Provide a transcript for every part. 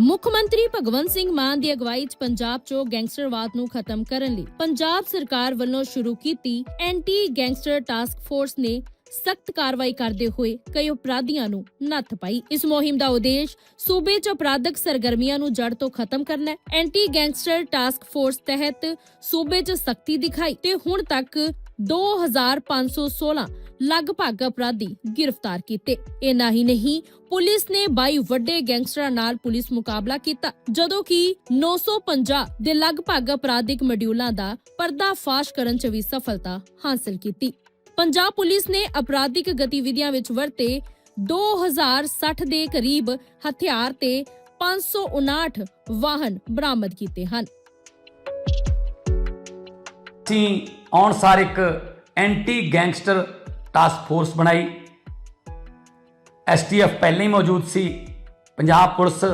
ਮੁੱਖ ਮੰਤਰੀ ਭਗਵੰਤ ਸਿੰਘ ਮਾਨ ਦੀ ਅਗਵਾਈ 'ਚ ਪੰਜਾਬ 'ਚੋਂ ਗੈਂਗਸਟਰਵਾਦ ਨੂੰ ਖਤਮ ਕਰਨ ਲਈ ਪੰਜਾਬ ਸਰਕਾਰ ਵੱਲੋਂ ਸ਼ੁਰੂ ਕੀਤੀ ਐਂਟੀ ਗੈਂਗਸਟਰ ਟਾਸਕ ਫੋਰਸ ਨੇ ਸਖਤ ਕਾਰਵਾਈ ਕਰਦੇ ਹੋਏ ਕਈ ਅਪਰਾਧੀਆਂ ਨੂੰ ਨੱਥ ਪਾਈ। ਇਸ ਮੁਹਿੰਮ ਦਾ ਉਦੇਸ਼ ਸੂਬੇ 'ਚ ਅਪਰਾਧਕ ਸਰਗਰਮੀਆਂ ਨੂੰ ਜੜ ਤੋਂ ਖਤਮ ਕਰਨਾ ਹੈ। ਐਂਟੀ ਗੈਂਗਸਟਰ ਟਾਸਕ ਫੋਰਸ ਤਹਿਤ ਸੂਬੇ 'ਚ ਸਖਤੀ ਦਿਖਾਈ ਤੇ ਹੁਣ ਤੱਕ 2516 ਲਗਭਗ ਅਪਰਾਧੀ ਗ੍ਰਿਫਤਾਰ ਕੀਤੇ। ਇਨਾ ਹੀ ਨਹੀਂ ਪੁਲਿਸ ਨੇ 22 ਵੱਡੇ ਗੈਂਗਸਟਰਾਂ ਨਾਲ ਪੁਲਿਸ ਮੁਕਾਬਲਾ ਕੀਤਾ, ਜਦੋਂ ਕਿ 950 ਦੇ ਲਗਭਗ ਅਪਰਾਧਿਕ ਮੋਡਿਊਲਾਂ ਦਾ ਪਰਦਾਫਾਸ਼ ਕਰਨ 'ਚ ਵੀ ਸਫਲਤਾ ਹਾਸਲ ਕੀਤੀ। ਪੰਜਾਬ ਪੁਲਿਸ ਨੇ ਅਪਰਾਧਿਕ ਗਤੀਵਿਧੀਆਂ ਵਿੱਚ ਵਰਤੇ 2060 ਦੇ ਕਰੀਬ ਹਥਿਆਰ ਤੇ 559 ਵਾਹਨ ਬਰਾਮਦ ਕੀਤੇ ਹਨ। ਅਸੀਂ ਆਉਣ ਸਾਰ ਇੱਕ ਐਂਟੀ ਗੈਂਗਸਟਰ ਟਾਸਕ ਫੋਰਸ ਬਣਾਈ। ਐਸਟੀਐਫ ਪਹਿਲਾਂ ਹੀ ਮੌਜੂਦ ਸੀ। ਪੰਜਾਬ ਪੁਲਿਸ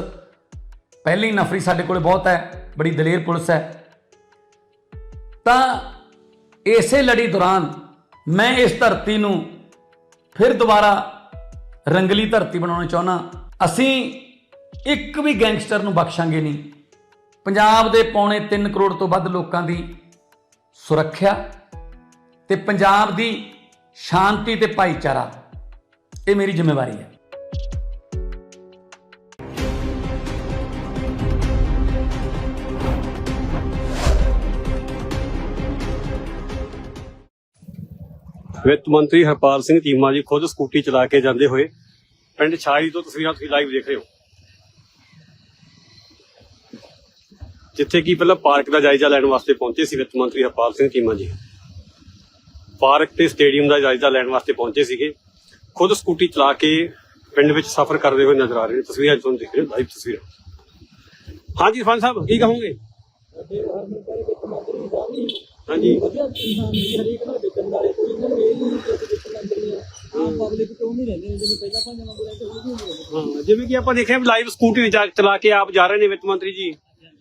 ਪਹਿਲੀ ਨਫਰੀ ਸਾਡੇ ਕੋਲ ਬਹੁਤ ਹੈ, ਬੜੀ ਦਲੇਰ ਪੁਲਿਸ ਹੈ। ਤਾਂ ਇਸੇ ਲੜੀ ਦੌਰਾਨ ਮੈਂ ਇਸ ਧਰਤੀ ਨੂੰ ਫਿਰ ਦੁਬਾਰਾ ਰੰਗਲੀ ਧਰਤੀ ਬਣਾਉਣਾ ਚਾਹੁੰਦਾ। ਅਸੀਂ ਇੱਕ ਵੀ ਗੈਂਗਸਟਰ ਨੂੰ ਬਖਸ਼ਾਂਗੇ ਨਹੀਂ। ਪੰਜਾਬ ਦੇ ਪੌਣੇ 3 ਕਰੋੜ ਤੋਂ ਵੱਧ ਲੋਕਾਂ ਦੀ ਸੁਰੱਖਿਆ ਤੇ ਪੰਜਾਬ ਦੀ ਸ਼ਾਂਤੀ ਤੇ ਭਾਈਚਾਰਾ। ਇਹ ਮੇਰੀ ਜ਼ਿੰਮੇਵਾਰੀ ਹੈ। ਵਿੱਤ ਮੰਤਰੀ ਹਰਪਾਲ ਸਿੰਘ ਚੀਮਾ ਜੀ ਖੁਦ ਸਕੂਟੀ ਚਲਾ ਕੇ ਜਾਂਦੇ ਹੋਏ ਪਿੰਡ ਛਾਈ ਤੋਂ ਤਸਵੀਰਾਂ ਤੁਸੀਂ ਲਾਈਵ ਦੇਖ ਰਹੇ ਹੋ। ਜਿੱਥੇ ਕੀ ਪਹਿਲਾਂ ਪਾਰਕ ਦਾ ਜਾਇਜ਼ਾ ਲੈਣ ਵਾਸਤੇ ਪਹੁੰਚੇ ਸੀ ਵਿੱਤ ਮੰਤਰੀ ਹਰਪਾਲ ਸਿੰਘ ਚੀਮਾ ਜੀ। ਪਾਰਕ ਤੇ ਸਟੇਡੀਅਮ ਦਾ ਜਾਇਜ਼ਾ ਲੈਣ ਵਾਸਤੇ ਪਹੁੰਚੇ ਸੀਗੇ। ਖੁਦ ਸਕੂਟੀ ਚਲਾ ਕੇ ਪਿੰਡ ਵਿੱਚ ਸਫ਼ਰ ਕਰਦੇ ਹੋਏ ਨਜ਼ਰ ਆ ਰਹੇ ਨੇ। ਤਸਵੀਰਾਂ ਤੁਹਾਨੂੰ ਦੇਖ ਰਹੇ ਹੋ ਲਾਈਵ ਤਸਵੀਰਾਂ। ਹਾਂਜੀ, ਫਨ ਸਾਹਿਬ, ਕੀ ਕਹੋਗੇ? ਹਾਂਜੀ। ਹਾਂ, ਜਿਵੇਂ ਕਿ ਆਪਾਂ ਦੇਖਿਆ ਲਾਈਵ ਸਕੂਟੀ ਚਲਾ ਕੇ ਆਪ ਜਾ ਰਹੇ ਨੇ ਵਿੱਤ ਮੰਤਰੀ ਜੀ।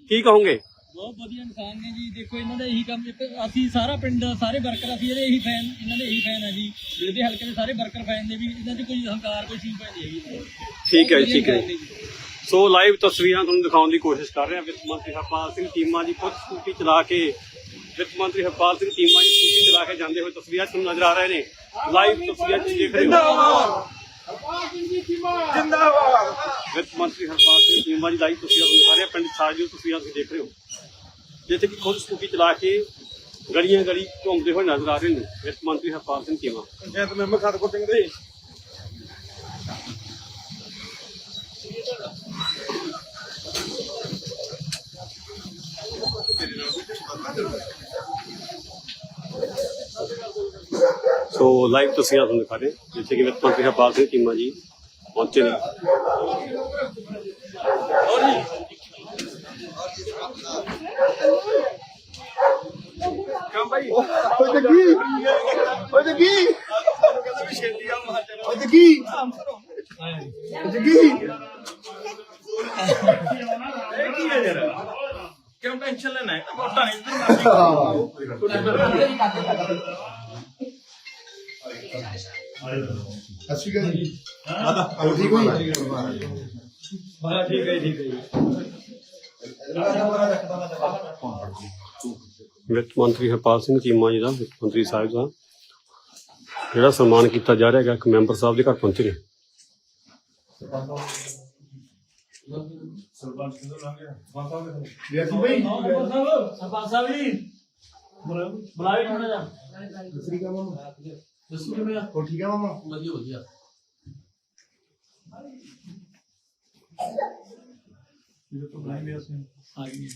ਕੀ ਕਹੋਗੇ? ਬਹੁਤ ਵਧੀਆ ਇਨਸਾਨ ਨੇ ਜੀ। ਦੇਖੋ ਇਹਨਾਂ ਦਾ ਇਹੀ ਕੰਮ ਅਸੀਂ ਸਾਰਾ ਪਿੰਡ ਸਾਰੇ ਵਰਕਰ ਅਸੀਂ ਇਹਦੇ ਇਹੀ ਫੈਨ ਇਹਨਾਂ ਦੇ ਇਹੀ ਫੈਨ ਹੈ ਜੀ। ਜਿਹੜੇ ਹਲਕੇ ਦੇ ਸਾਰੇ ਵਰਕਰ ਫੈਨ ਨੇ ਵੀ ਇਹਨਾਂ ਦੀ ਕੋਈ ਹੰਕਾਰ ਕੋਈ ਚੀਜ਼ ਨਹੀਂ ਹੈਗੀ ਠੀਕ ਹੈ ਜੀ ਠੀਕ ਹੈ। ਸੋ ਲਾਈਵ ਤਸਵੀਰਾਂ ਤੁਹਾਨੂੰ ਦਿਖਾਉਣ ਦੀ ਕੋਸ਼ਿਸ਼ ਕਰ ਰਹੇ ਹਾਂ ਵਿੱਤ ਮੰਤਰੀ ਹਰਪਾਲ ਸਿੰਘ ਚੀਮਾ ਜੀ ਖੁਦ ਸਕੂਟੀ ਚਲਾ ਕੇ ਵਿੱਤ ਮੰਤਰੀ ਹਰਪਾਲ ਸਿੰਘ ਚੀਮਾ ਜੀ ਸਕੂਟੀ ਚਲਾ ਕੇ ਜਾਂਦੇ ਹੋਏ ਤਸਵੀਰਾਂ ਤੁਹਾਨੂੰ ਨਜ਼ਰ ਆ ਰਹੇ ਨੇ। ਲਾਈਵ ਤਸਵੀਰਾਂ ਤੁਸੀਂ ਦੇਖ ਰਹੇ ਹੋ। ਵਿੱਤ ਮੰਤਰੀ ਹਰਪਾਲ ਸਿੰਘ ਚੀਮਾ ਜੀ ਲਾਈਵ ਤਸਵੀਰਾਂ ਤੁਹਾਨੂੰ ਦਿਖਾ ਰਹੇ ਆ ਪਿੰਡ ਸਾਜੂ ਤਸਵੀਰਾਂ ਤੁਸੀਂ ਦੇਖ ਰਹੇ ਹੋ। ਜਿੱਥੇ ਕਿ ਖੁਦ ਸਕੂਟੀ ਚਲਾ ਕੇ ਗਲੀਆਂ ਗਲੀ ਘੁੰਮਦੇ ਹੋਏ ਨਜ਼ਰ ਆ ਰਹੇ ਨੇ ਵਿੱਤ ਮੰਤਰੀ ਹਰਪਾਲ ਸਿੰਘ ਚੀਮਾ ਪੰਚਾਇਤ ਮੈਂਬਰ ਖੜਕੋ ਸਿੰਘ ਦੇ। ਸੋ ਲਾਈਵ ਤਸਵੀਰਾਂ ਤੁਹਾਨੂੰ ਦਿਖਾ ਰਹੇ ਹਾਂ, ਜਿੱਥੇ ਕਿ ਵਿੱਤ ਮੰਤਰੀ ਹਰਪਾਲ ਸਿੰਘ ਚੀਮਾ ਜੀ ਪਹੁੰਚੇ ਨੇ। ਓਏ ਜੱਗੀ ਓਏ ਜੱਗੀ ਓਏ ਜੱਗੀ ਜੱਗੀ ਕਿਉਂ ਟੈਨਸ਼ਨ ਲੈਣਾ ਹੈ? ਮੋਟਾ ਨਹੀਂ ਅਸੀਂ ਗਏ ਆਦਾ ਠੀਕ ਹੋਈ ਹਾਂ ਠੀਕ ਹੈ ਠੀਕ ਹੈ ਵਿੱਤ ਮੰਤਰੀ ਹਰਪਾਲ ਸਿੰਘ ਚੀਮਾ ਜੀ ਦਾ ਵਿੱਤ ਮੰਤਰੀ ਸਾਹਿਬ ਦਾ ਜਿਹੜਾ ਸਨਮਾਨ ਕੀਤਾ ਜਾ ਰਿਹਾ ਹੈਗਾ ਇੱਕ ਮੈਂਬਰ ਸਾਹਿਬ ਦੇ ਘਰ ਪਹੁੰਚੇ ਨੇ ਜੀ ਅਸੀਂ ਬਈ ਸਰਪੰਚ ਸਾਹਿਬ ਜੀ ਬੁਲਾਵੇ ਥੋੜਾ ਜਿਹਾ ਸ੍ਰੀ ਅਕਾਲ ਮਾਮਾ ਦੱਸੋ ਕਿਵੇਂ ਆ ਹੋ ਠੀਕ ਹੈ ਮਾਮਾ ਵਧੀਆ ਵਧੀਆ ਇਹ ਤਾਂ ਬੁਲਾਈ ਲਿਆ ਸੀ ਆ ਗਈ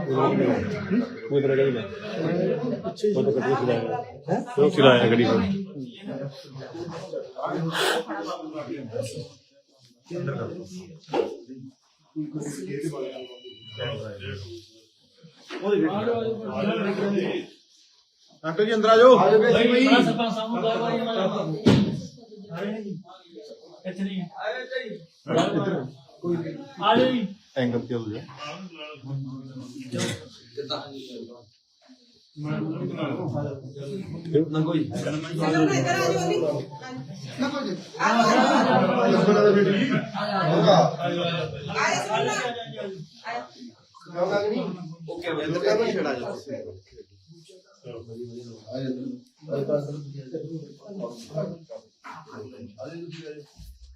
ਉਹ ਇਧਰ ਗਈ ਲੈ ਉਹ ਤਾਂ ਕੱਢੀ ਚਲਾਇਆ ਹੈ ਉਹ ਚਲਾਇਆ ਗੜੀ ਕੋਲ ਅੰਕਲ ਜੀ ਅੰਦਰ ਆ ਜਾਓ। ਆ ਜਾਓ ਬਈ ਬੜਾ ਸਰਪੰਚ ਸਾਹਿਬ ਨੂੰ ਬੁਲਾਵਾ ਜੀ ਮਾੜਾ ਇੱਥੇ ਨਹੀਂ ਆ ਜਾਓ ਜੀ। ਐਂਗਲ ਤੇ ਹੋ ਜਾ।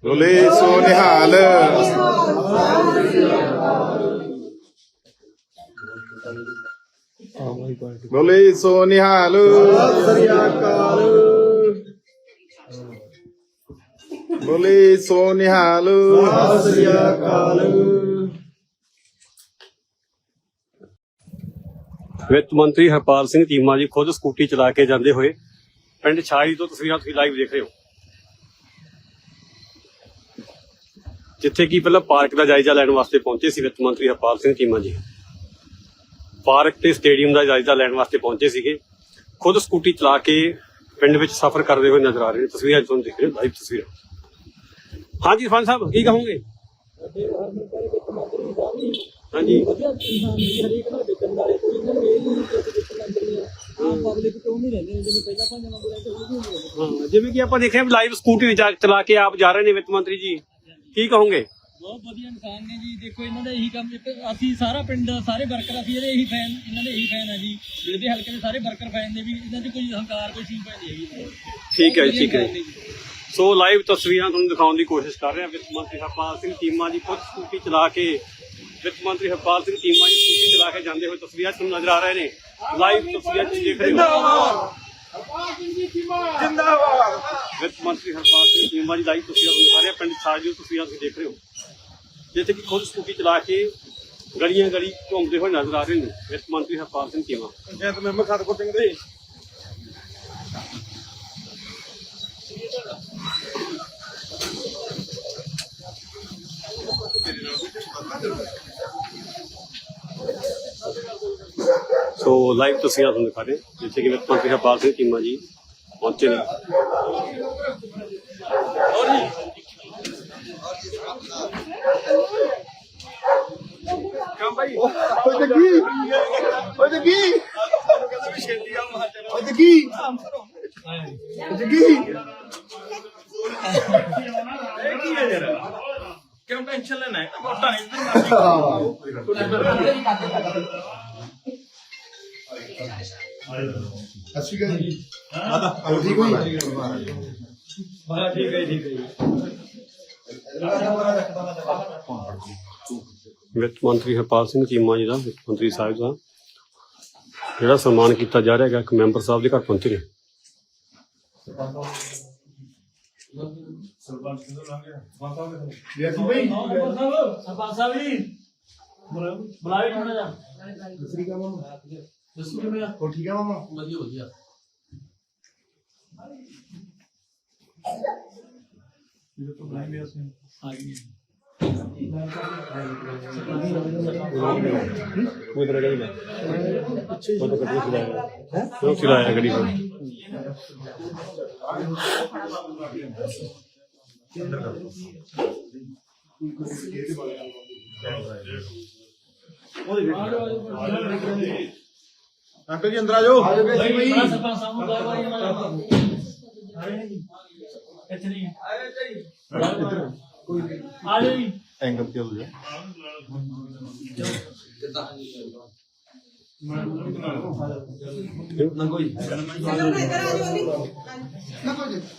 ਬੋਲੇ ਸੋ ਨਿਹਾਲ। ਬੋਲੇ ਸੋ ਨਿਹਾਲ ਸ੍ਰੀ ਅਕਾਲ ਬੋਲੇ ਸੋ ਨਿਹਾਲ ਸ੍ਰੀ ਵਿੱਤ ਮੰਤਰੀ ਹਰਪਾਲ ਸਿੰਘ ਚੀਮਾ ਜੀ ਖੁਦ ਸਕੂਟੀ ਚਲਾ ਕੇ ਜਾਂਦੇ ਹੋਏ ਪਿੰਡ ਛਾਈ ਤੋਂ ਤਸਵੀਰਾਂ ਤੁਸੀਂ ਲਾਈਵ ਦੇਖ ਰਹੇ ਹੋ। ਜਿੱਥੇ ਕਿ ਪਹਿਲਾਂ ਪਾਰਕ ਦਾ ਜਾਇਜ਼ਾ ਲੈਣ ਵਾਸਤੇ ਪਹੁੰਚੇ ਸੀ ਵਿੱਤ ਮੰਤਰੀ ਹਰਪਾਲ ਸਿੰਘ ਚੀਮਾ ਜੀ। ਪਾਰਕ ਤੇ ਸਟੇਡੀਅਮ ਦਾ ਜਾਇਜ਼ਾ ਲੈਣ ਵਾਸਤੇ ਪਹੁੰਚੇ ਸੀਗੇ। ਖੁਦ ਸਕੂਟੀ ਚਲਾ ਕੇ ਪਿੰਡ ਵਿੱਚ ਸਫ਼ਰ ਕਰਦੇ ਹੋਏ ਨਜ਼ਰ ਆ ਰਹੇ ਨੇ। ਤਸਵੀਰਾਂ ਤੁਹਾਨੂੰ ਦੇਖ ਰਹੇ ਲਾਈਵ ਤਸਵੀਰਾਂ। ਹਾਂਜੀ, ਫਨ ਸਾਹਿਬ, ਕੀ ਕਹੋਗੇ? ਹਾਂਜੀ। ਜਿਵੇਂ ਕਿ ਆਪਾਂ ਦੇਖਿਆ ਲਾਈਵ ਸਕੂਟੀ ਚਲਾ ਕੇ ਆਪ ਜਾ ਰਹੇ ਨੇ ਵਿੱਤ ਮੰਤਰੀ ਜੀ। ਕੀ ਕਹੋਗੇ? ਬਹੁਤ ਵਧੀਆ ਇਨਸਾਨ ਨੇ ਜੀ। ਦੇਖੋ ਇਹਨਾਂ ਦਾ ਇਹੀ ਕੰਮ ਇੱਕ ਅਸੀਂ ਸਾਰਾ ਪਿੰਡ ਸਾਰੇ ਵਰਕਰ ਅਸੀਂ ਇਹਦੇ ਇਹੀ ਫੈਨ ਇਹਨਾਂ ਦੇ ਇਹੀ ਫੈਨ ਹੈ ਜੀ। ਜਿਹੜੇ ਹਲਕੇ ਦੇ ਸਾਰੇ ਵਰਕਰ ਫੈਨ ਨੇ ਵੀ ਇਹਨਾਂ ਦੀ ਕੋਈ ਹੰਕਾਰ ਕੋਈ ਚੀਜ਼ ਨਹੀਂ ਹੈਗੀ ਠੀਕ ਹੈ ਜੀ ਠੀਕ ਹੈ। ਸੋ ਲਾਈਵ ਤਸਵੀਰਾਂ ਤੁਹਾਨੂੰ ਦਿਖਾਉਣ ਦੀ ਕੋਸ਼ਿਸ਼ ਕਰ ਰਹੇ ਹਾਂ ਵਿੱਤ ਮੰਤਰੀ ਹਰਪਾਲ ਸਿੰਘ ਚੀਮਾ ਜੀ ਖੁਦ ਸਕੂਟੀ ਚਲਾ ਕੇ। ਵਿੱਤ ਮੰਤਰੀ ਹਰਪਾਲ ਸਿੰਘ ਚੀਮਾ ਜੀ ਸਕੂਟੀ ਚਲਾ ਕੇ ਜਾਂਦੇ ਹੋਏ ਤਸਵੀਰਾਂ ਤੁਹਾਨੂੰ ਨਜ਼ਰ ਆ ਰਹੇ ਨੇ। ਲਾਈਵ ਤਸਵੀਰਾਂ ਤੁਸੀਂ ਦੇਖ ਰਹੇ ਹੋ। ਜਿੰਦਾਬਾਦ ਵਿੱਤ ਮੰਤਰੀ ਹਰਪਾਲ ਸਿੰਘ ਚੀਮਾ ਜੀ ਲਾਈਵ ਤਸਵੀਰਾਂ ਤੁਹਾਨੂੰ ਦਿਖਾ ਰਹੇ ਹਾਂ ਪਿੰਡ ਸਾਜੂ ਤਸਵੀਰਾਂ ਤੁਸੀਂ ਦੇਖ ਰਹੇ ਹੋ ਜਿੱਥੇ ਕਿ ਖੁਦ ਸਕੂਟੀ ਚਲਾ ਕੇ ਗਲੀਆਂ ਗਲੀ ਘੁੰਮਦੇ ਹੋਏ ਨਜ਼ਰ ਆ ਰਹੇ ਨੇ ਵਿੱਤ ਮੰਤਰੀ ਹਰਪਾਲ ਸਿੰਘ ਚੀਮਾ ਪੰਚਾਇਤ ਮੈਂਬਰ ਖਤਕੋ ਸਿੰਘ ਦੇ ਸੋ ਲਾਈਵ ਤਸਵੀਰਾਂ ਤੁਹਾਨੂੰ ਦਿਖਾ ਰਹੇ ਹਾਂ, ਜਿੱਥੇ ਕਿ ਵਿੱਤ ਮੰਤਰੀ ਹਰਪਾਲ ਸਿੰਘ ਚੀਮਾ ਜੀ ਪਹੁੰਚੇ ਨੇ। ਓਏ ਜੱਗੀ। ਓਏ ਜੱਗੀ। ਓਏ ਜੱਗੀ। ਜੱਗੀ। ਕਿਉਂ ਟੈਨਸ਼ਨ ਲੈਣਾ ਹੈ? ਵੋਟਾਂ ਨਹੀਂ ਇੱਧਰ ਅਸੀਂ ਕਹਿੰਦੇ ਹੋ ਠੀਕ ਹੋਈ ਬੜਾ ਠੀਕ ਹੈ ਠੀਕ ਹੈ ਜੀ ਵਿੱਤ ਮੰਤਰੀ ਹਰਪਾਲ ਸਿੰਘ ਚੀਮਾ ਜੀ ਦਾ ਵਿੱਤ ਮੰਤਰੀ ਸਾਹਿਬ ਦਾ ਜਿਹੜਾ ਸਨਮਾਨ ਕੀਤਾ ਜਾ ਰਿਹਾ ਹੈਗਾ ਇੱਕ ਮੈਂਬਰ ਸਾਹਿਬ ਦੇ ਘਰ ਪਹੁੰਚੇ ਨੇ ਲਿਆ ਸੀ ਬਈ ਸਰਪੰਚ ਸਾਹਿਬ ਜੀ ਬੁਲਾਵੇ ਥੋੜਾ ਜਿਹਾ ਸ੍ਰੀ ਅਕਾਲ ਮਾਮਾ ਦੱਸੋ ਕਿਵੇਂ ਆ ਹੋ ਠੀਕ ਆ ਮਾਮਾ? ਵਧੀਆ ਵਧੀਆ। ਉਹ ਇਧਰ ਗਈ ਪਿੱਛੇ ਫੋਟੋ ਕੱਢੀ ਚਲਾਇਆ ਹੈ। ਉਹ ਚਲਾਇਆ ਗੜੀ ਪਰ ਅੰਕਲ ਜੀ ਅੰਦਰ ਆ ਜਾਓ। ਸਰਪੰਚ ਸਾਹਿਬ ਨੂੰ ਜੀ ਆ ਰਹੇ ਨੇ ਜੀ। ਇੱਥੇ ਨਹੀਂ ਆ। ਰਹੇ ਜੀ। ਆ ਜਾਓ ਜੀ। ਐਂਗਲ ਤੇ ਹੋ ਜਾ।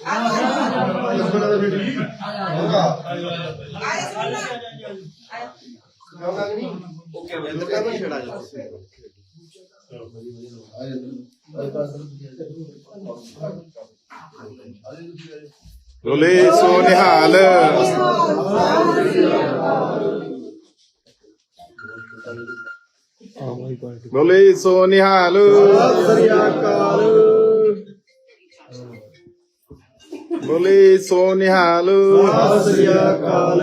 ਲੱਗਣਾ ਤਾਂ ਫਿਰ ਠੀਕ ਹੋਗਾ ਹੋਗਾ ਕਿ ਨਹੀਂ ਓਕੇ ਮੈਂ ਤਾਂ ਕਹਿੰਦਾ ਛੜਾ ਜਾ। ਬੋਲੇ ਸੋ ਨਿਹਾਲ। ਬੋਲੇ ਸੋ ਨਿਹਾਲ। ਸ੍ਰੀ ਅਕਾਲ ਬੋਲੇ ਸੋ ਨਿਹਾਲ। ਸ੍ਰੀ ਅਕਾਲ